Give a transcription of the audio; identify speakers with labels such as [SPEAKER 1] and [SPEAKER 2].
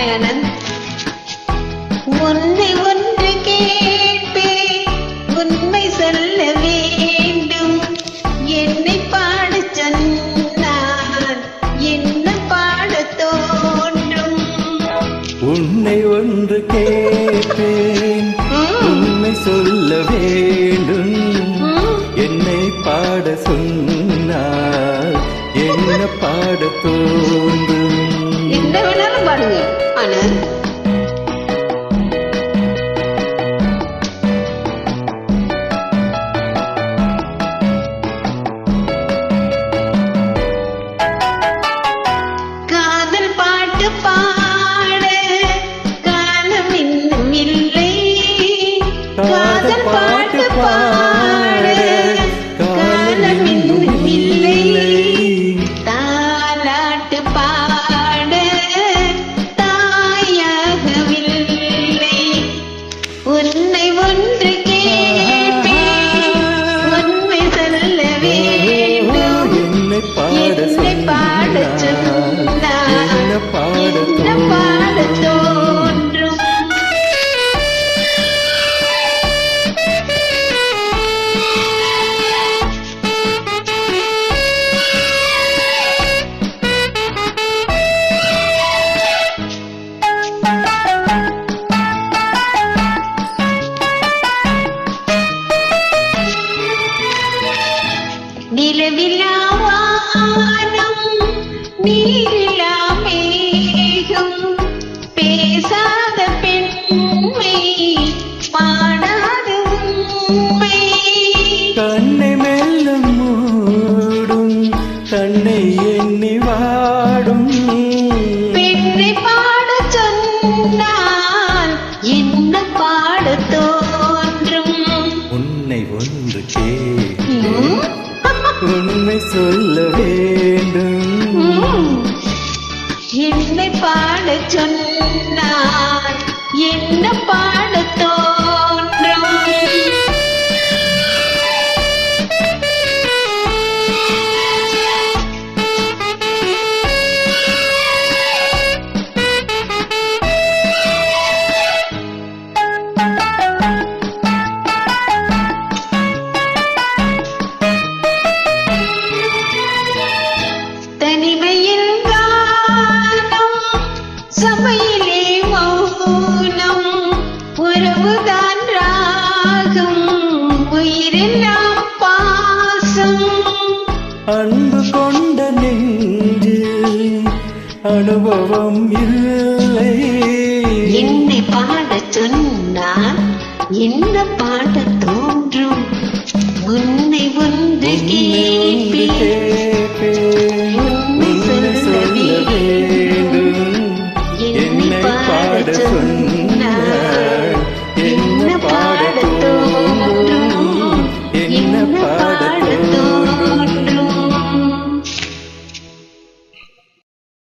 [SPEAKER 1] ஆனந்த் ஒன்றை ஒன்று கேட்பேன் உண்மை சொல்ல வேண்டும். என்னை பாடச் சொன்னான் என்ன பாடத் தோன்றும்.
[SPEAKER 2] உன்னை ஒன்று கேட்பேன் உண்மை சொல்ல வேண்டும்.
[SPEAKER 1] ம்.
[SPEAKER 2] என்னை பாட சொன்னால் என்ன பாட தோன்றும்.
[SPEAKER 1] என்ன வேணாலும் பாடுங்க. ஆனந்த் காதல் பாட்டு பாட. காலம் இன்னும் இல்லை. காதல் பாட்டு பாட. நிலவிலா வானம் நீரிலா மேகம் பேசாத பெண்மை பாடாத உண்மை.
[SPEAKER 2] கண்ணை மெல்ல மூடும் கண்ணை எண்ணி வாடும்.
[SPEAKER 1] பெண்ணை பாடச் சொன்னால் என்ன
[SPEAKER 2] உண்மை சொல்ல வேண்டும்.
[SPEAKER 1] என்னை பாட சொன்னார். என்ன பாடத் சபையிலே மௌனம் உறவுதான் ராகம் உயிரெல்லாம் பாசம்.
[SPEAKER 2] அன்பு கொண்ட நெஞ்சில் அனுபவம் இல்லை.
[SPEAKER 1] என்னை பாடச் சொன்னால் என்ன பாடத் தோன்றும்? உன்னை கேட்பேன்